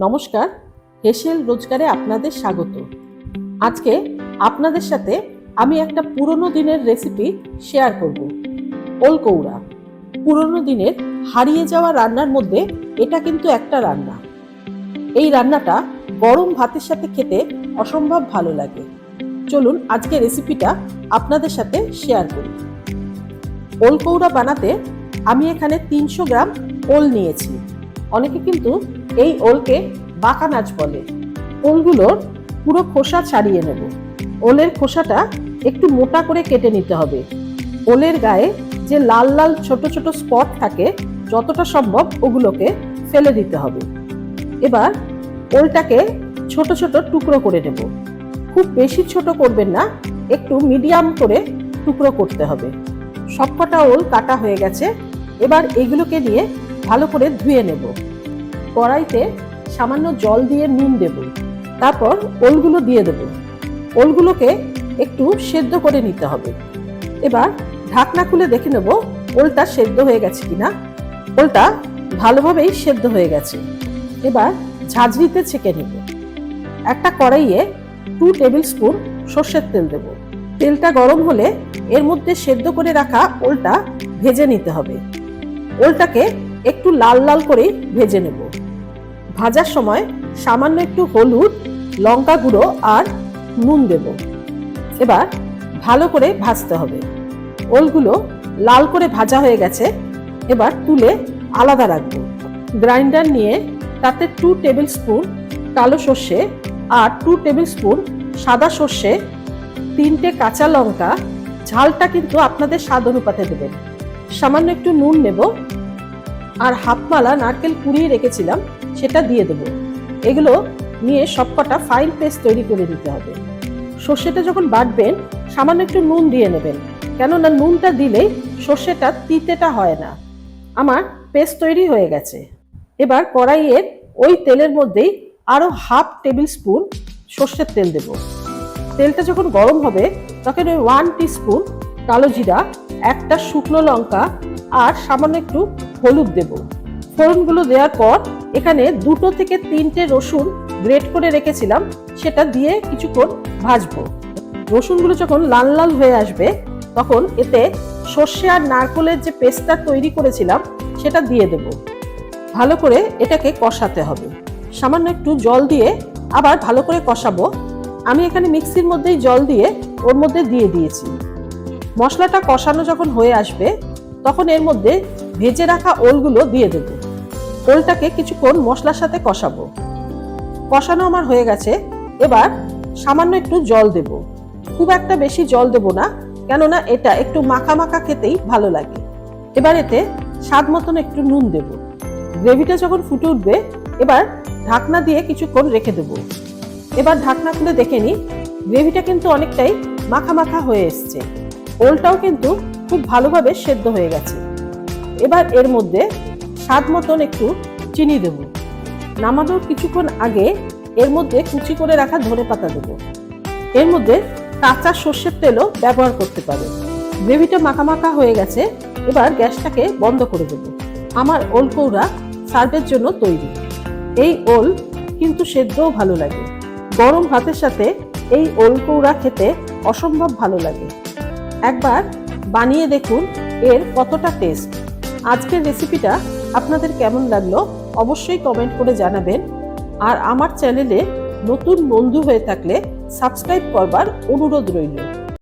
নমস্কার, হেসেল রোজগারে আপনাদের স্বাগত। আজকে আপনাদের সাথে আমি একটা পুরনো দিনের রেসিপি শেয়ার করব। ওলকৌড়া। পুরনো দিনের হারিয়ে যাওয়া রান্নার মধ্যে এটা কিন্তু একটা রান্না। এই রান্নাটা গরম ভাতের সাথে খেতে অসম্ভব ভালো লাগে। চলুন আজকে রেসিপিটা আপনাদের সাথে শেয়ার করি। ওলকৌড়া বানাতে আমি এখানে তিনশো গ্রাম ওল নিয়েছি। অনেকে কিন্তু এই ওলকে বাঁকা নাচ বলে। ওলগুলোর পুরো খোসা ছাড়িয়ে নেব। ওলের খোসাটা একটু মোটা করে কেটে নিতে হবে। ওলের গায়ে যে লাল লাল ছোট ছোট স্পট থাকে, যতটা সম্ভব ওগুলোকে ফেলে দিতে হবে। এবার ওলটাকে ছোট ছোট টুকরো করে নেব। খুব বেশি ছোট করবেন না, একটু মিডিয়াম করে টুকরো করতে হবে। সবকটা ওল কাটা হয়ে গেছে। এবার এগুলোকে নিয়ে ভালো করে ধুয়ে নেব। কড়াইতে সামান্য জল দিয়ে নুন দেব। তারপর ওলগুলো দিয়ে দেব। ওলগুলোকে একটু সেদ্ধ করে নিতে হবে। এবার ঢাকনা খুলে দেখে নেব ওলটা সেদ্ধ হয়ে গেছে কিনা। ওলটা ভালোভাবেই সেদ্ধ হয়ে গেছে। এবার ঝাঁঝরিতে ছেঁকে নেব। একটা কড়াইয়ে টু টেবিল স্পুন সর্ষের তেল দেব। তেলটা গরম হলে এর মধ্যে সেদ্ধ করে রাখা ওলটা ভেজে নিতে হবে। ওলটাকে একটু লাল লাল করে ভেজে নেব। ভাজার সময় সামান্য একটু হলুদ, লঙ্কা গুঁড়ো আর নুন দেব। এবার ভালো করে ভাজতে হবে। ওলগুলো লাল করে ভাজা হয়ে গেছে। এবার তুলে আলাদা রাখব। গ্রাইন্ডার নিয়ে তাতে টু টেবিল স্পুন কালো সর্ষে আর টু টেবিল স্পুন সাদা সর্ষে, তিনটে কাঁচা লঙ্কা। ঝালটা কিন্তু আপনাদের স্বাদ অনুপাতে দেবেন। সামান্য একটু নুন নেব। আর হাফ মালা নারকেল কুড়িয়ে রেখেছিলাম, সেটা দিয়ে দেবো। এগুলো নিয়ে সবকটা ফাইন পেস্ট তৈরি করে নিতে হবে। সর্ষেটা যখন বাটবেন, সামান্য একটু নুন দিয়ে নেবেন, কেননা নুনটা দিলেই সর্ষেটা তিতেটা হয় না। আমার পেস্ট তৈরি হয়ে গেছে। এবার কড়াইয়ের ওই তেলের মধ্যেই আরও হাফ টেবিল স্পুন সর্ষের তেল দেব। তেলটা যখন গরম হবে, তখন ওই ওয়ান স্পুন কালো জিরা, একটা শুকনো লঙ্কা, আর সামান্য একটু হলুদ দেব। ফোড়নগুলো দেওয়ার পর এখানে দুটো থেকে তিনটে রসুন গ্রেট করে রেখেছিলাম, সেটা দিয়ে কিছুক্ষণ ভাজবো। রসুনগুলো যখন লাল লাল হয়ে আসবে, তখন এতে সর্ষে আর নারকলের যে পেস্টটা তৈরি করেছিলাম, সেটা দিয়ে দেব। ভালো করে এটাকে কষাতে হবে। সামান্য একটু জল দিয়ে আবার ভালো করে কষাবো। আমি এখানে মিক্সির মধ্যেই জল দিয়ে ওর মধ্যে দিয়ে দিয়েছি। মশলাটা কষানো যখন হয়ে আসবে, তখন এর মধ্যে ভেজে রাখা ওলগুলো দিয়ে দেব। ওলটাকে কিছুক্ষণ মশলার সাথে কষাবো। কষানো আমার হয়ে গেছে। এবার সামান্য একটু জল দেব। খুব একটা বেশি জল দেব না, কেননা এটা একটু মাখা মাখা খেতেই ভালো লাগে। এবার এতে স্বাদ মতন একটু নুন দেব। গ্রেভিটা যখন ফুটে উঠবে, এবার ঢাকনা দিয়ে কিছুক্ষণ রেখে দেব। এবার ঢাকনা খুলে দেখে নিই, গ্রেভিটা কিন্তু অনেকটাই মাখা মাখা হয়ে এসছে। ওলটাও কিন্তু খুব ভালোভাবে সেদ্ধ হয়ে গেছে। এবার এর মধ্যে স্বাদ মতন একটু চিনি দেব। নামানোর কিছুক্ষণ আগে এর মধ্যে কুচি করে রাখা ধনে পাতা দেব। এর মধ্যে কাঁচা সর্ষের তেলও ব্যবহার করতে পারে। গ্রেভিটা মাখা হয়ে গেছে, এবার গ্যাসটাকে বন্ধ করে দেব। আমার ওল কৌড়া সার্ভের জন্য তৈরি। এই ওল কিন্তু সেদ্ধও ভালো লাগে। গরম ভাতের সাথে এই ওল কৌড়া খেতে অসম্ভব ভালো লাগে। একবার বানিয়ে দেখুন এর কতটা টেস্ট। আজকের রেসিপিটা আপনাদের কেমন লাগল অবশ্যই কমেন্ট করে জানাবেন। আর আমার চ্যানেলে নতুন বন্ধু হয়ে থাকলে সাবস্ক্রাইব করবার অনুরোধ রইল।